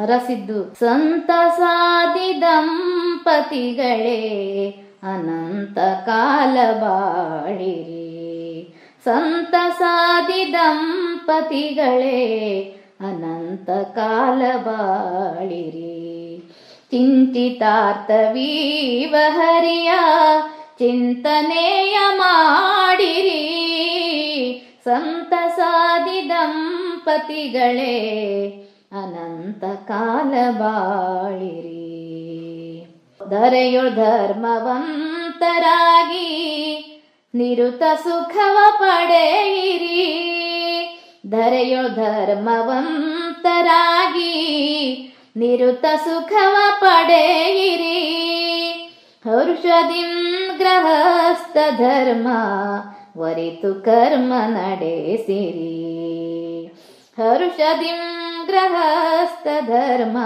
ಹರಸಿದ್ದು. ಸಂತಸಾದಿ ದಂಪತಿಗಳೇ, ಅನಂತ ಕಾಲ ಬಾಳಿರಿ. ಸಂತಸಾದಿ ದಂಪತಿಗಳೇ, ಅನಂತ ಕಾಲ ಬಾಳಿರಿ. ಚಿಂತಿತಾರ್ಥವೀವ ಹರಿಯ ಚಿಂತನೆಯ ಮಾಡಿರಿ. ಸಂತಸಾದಿ ದಂಪತಿಗಳೇ ಅನಂತ ಕಾಲ ಬಾಳಿರಿ. ಧರೆಯೊಳ್ ಧರ್ಮವಂತರಾಗಿ ನಿರುತ ಸುಖವ ಪಡೆಯಿರಿ. ಧರೆಯೊಳ್ ಧರ್ಮವಂತರಾಗಿ ನಿರುತ ಸುಖವ ಪಡೆಯಿರಿ. ಹರುಷದಿಂ ಗೃಹಸ್ಥ ಧರ್ಮ, ವರಿತು ಕರ್ಮ ನಡೆಸಿರಿ. ಹರುಷದಿಂ ಧರ್ಮ,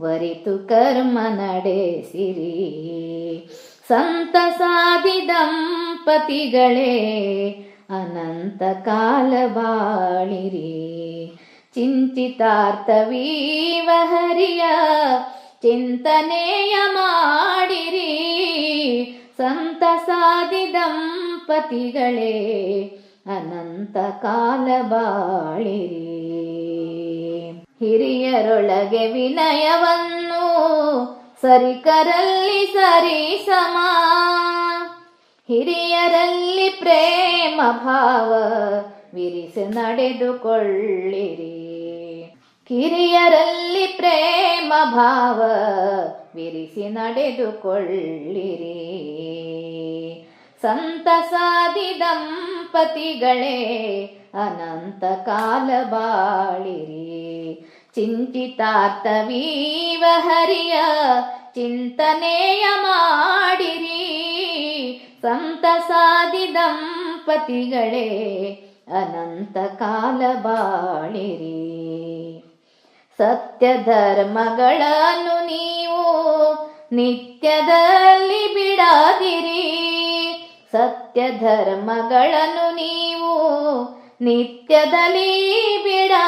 ವರಿತು ಕರ್ಮ ನಡೆಸಿರಿ. ಸಂತಸಾದಿ ದಂಪತಿಗಳೇ, ಅನಂತ ಕಾಲ ಬಾಳಿರಿ. ಚಿಂತಿತಾರ್ಥವೀವ ಹರಿಯ ಚಿಂತನೆಯ ಮಾಡಿರಿ. ಸಂತಸಾದಿ ದಂಪತಿಗಳೇ, ಅನಂತ ಕಾಲ ಬಾಳಿರಿ. ಹಿರಿಯರೊಳಗೆ ವಿನಯವನ್ನು ಸರಿಕರಲ್ಲಿ ಸರಿ ಸಮ. ಹಿರಿಯರಲ್ಲಿ ಪ್ರೇಮ ಭಾವ ವಿರಿಸಿ ನಡೆದುಕೊಳ್ಳಿರಿ. ಕಿರಿಯರಲ್ಲಿ ಪ್ರೇಮ ಭಾವ ವಿರಿಸಿ ನಡೆದುಕೊಳ್ಳಿರಿ. ಸಂತಸಾದಿ ದಂಪತಿಗಳೇ, ಅನಂತ ಕಾಲ ಬಾಳಿರಿ. ಚಿಂತಿತಾರ್ಥವೀವ ಹರಿಯ ಚಿಂತನೆಯ ಮಾಡಿರಿ. ಸಂತಸಾದಿ ದಂಪತಿಗಳೇ, ಅನಂತ ಕಾಲ ಬಾಳಿರಿ. ಸತ್ಯ ಧರ್ಮಗಳನ್ನು ನೀವು ನಿತ್ಯದಲ್ಲಿ ಬಿಡಾದಿರಿ. ಸತ್ಯ ಧರ್ಮಗಳನ್ನು ನೀವು ನಿತ್ಯದಲ್ಲಿ ಬಿಡದಿರಿ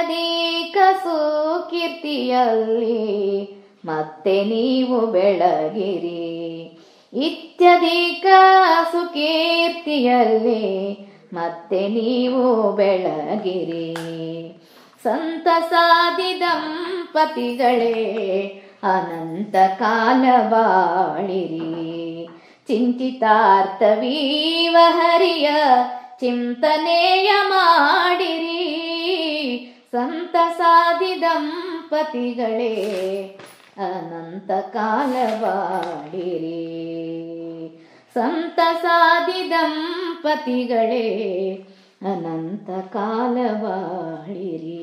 ಇತ್ಯಧಿಕ ಸುಕೀರ್ತಿಯಲ್ಲಿ ಮತ್ತೆ ನೀವು ಬೆಳಗಿರಿ. ಇತ್ಯಧಿಕ ಸುಕೀರ್ತಿಯಲ್ಲಿ ಮತ್ತೆ ನೀವು ಬೆಳಗಿರಿ. ಸಂತಸಾದಿ ದಂಪತಿಗಳೇ, ಅನಂತ ಕಾಲ ಬಾಳಿರಿ. ಚಿಂತಿತಾರ್ಥವೀವ ಹರಿಯ ಚಿಂತನೆಯ ಮಾಡಿರಿ ಸಂತಸಾದಿ ದಂಪತಿಗಳೇ ಅನಂತ ಕಾಲವಾಡಿರಿ. ಸಂತಸಾದಿ ದಂಪತಿಗಳೇ ಅನಂತ ಕಾಲವಾಡಿರಿ.